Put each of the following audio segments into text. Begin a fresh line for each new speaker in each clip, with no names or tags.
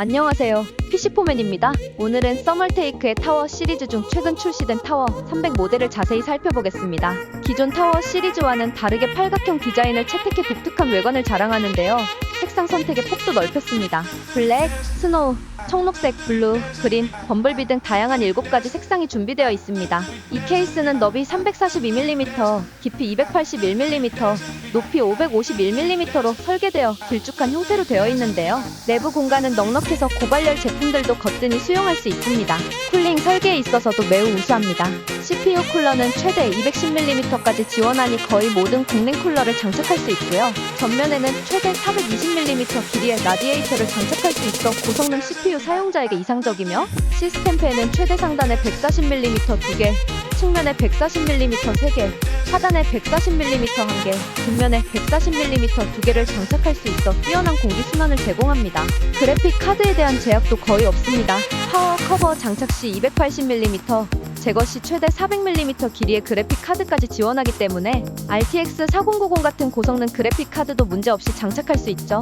안녕하세요. PC포맨입니다. 오늘은 서멀테이크의 타워 시리즈 중 최근 출시된 타워 300 모델을 자세히 살펴보겠습니다. 기존 타워 시리즈와는 다르게 팔각형 디자인을 채택해 독특한 외관을 자랑하는데요. 색상 선택의 폭도 넓혔습니다. 블랙, 스노우, 청록색, 블루, 그린, 범블비 등 다양한 7가지 색상이 준비되어 있습니다. 이 케이스는 너비 342mm, 깊이 281mm, 높이 551mm로 설계되어 길쭉한 형태로 되어 있는데요. 내부 공간은 넉넉해서 고발열 제품들도 거뜬히 수용할 수 있습니다. 쿨링 설계에 있어서도 매우 우수합니다. CPU 쿨러는 최대 210mm까지 지원하니 거의 모든 공랭 쿨러를 장착할 수 있고요. 전면에는 최대 420mm 길이의 라디에이터를 장착할 수 있어 고성능 CPU 사용자에게 이상적이며 시스템패는 최대 상단에 140mm 2개, 측면에 140mm 3개, 하단에 140mm 1개, 뒷면에 140mm 2개를 장착할 수 있어 뛰어난 공기 순환을 제공합니다. 그래픽 카드에 대한 제약도 거의 없습니다. 파워 커버 장착 시 280mm, 제거 시 최대 400mm 길이의 그래픽 카드까지 지원하기 때문에 RTX 4090 같은 고성능 그래픽 카드도 문제없이 장착할 수 있죠.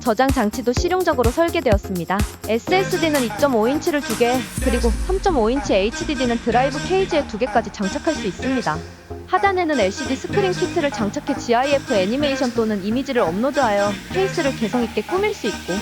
저장 장치도 실용적으로 설계되었습니다. SSD는 2.5인치를 2개, 그리고 3.5인치 HDD는 드라이브 케이지에 2개까지 장착할 수 있습니다. 하단에는 LCD 스크린 키트를 장착해 GIF 애니메이션 또는 이미지를 업로드하여 케이스를 개성있게 꾸밀 수 있고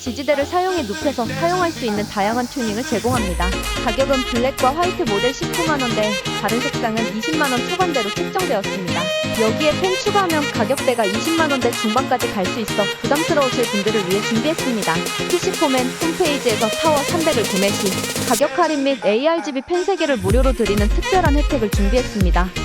지지대를 사용해 눕혀서 사용할 수 있는 다양한 튜닝을 제공합니다. 가격은 블랙과 화이트 모델 19만원대, 다른 색상은 20만원 초반대로 책정되었습니다. 여기에 펜 추가하면 가격대가 20만원대 중반까지 갈 수 있어 부담스러우실 분들을 위해 준비했습니다. PC포맨 홈페이지에서 타워 300을 구매 시 가격 할인 및 ARGB 펜 3개를 무료로 드리는 특별한 혜택을 준비했습니다.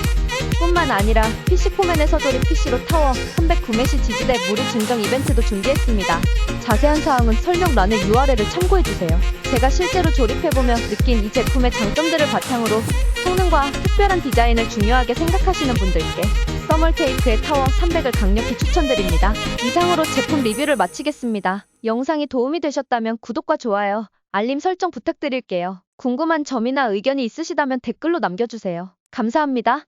뿐만 아니라 PC포맨에서 조립 PC로 타워 300 구매 시 지지대 무료 증정 이벤트도 준비했습니다. 자세한 사항은 설명란의 URL을 참고해주세요. 제가 실제로 조립해보며 느낀 이 제품의 장점들을 바탕으로 성능과 특별한 디자인을 중요하게 생각하시는 분들께 서멀테이크의 타워 300을 강력히 추천드립니다. 이상으로 제품 리뷰를 마치겠습니다. 영상이 도움이 되셨다면 구독과 좋아요, 알림 설정 부탁드릴게요. 궁금한 점이나 의견이 있으시다면 댓글로 남겨주세요. 감사합니다.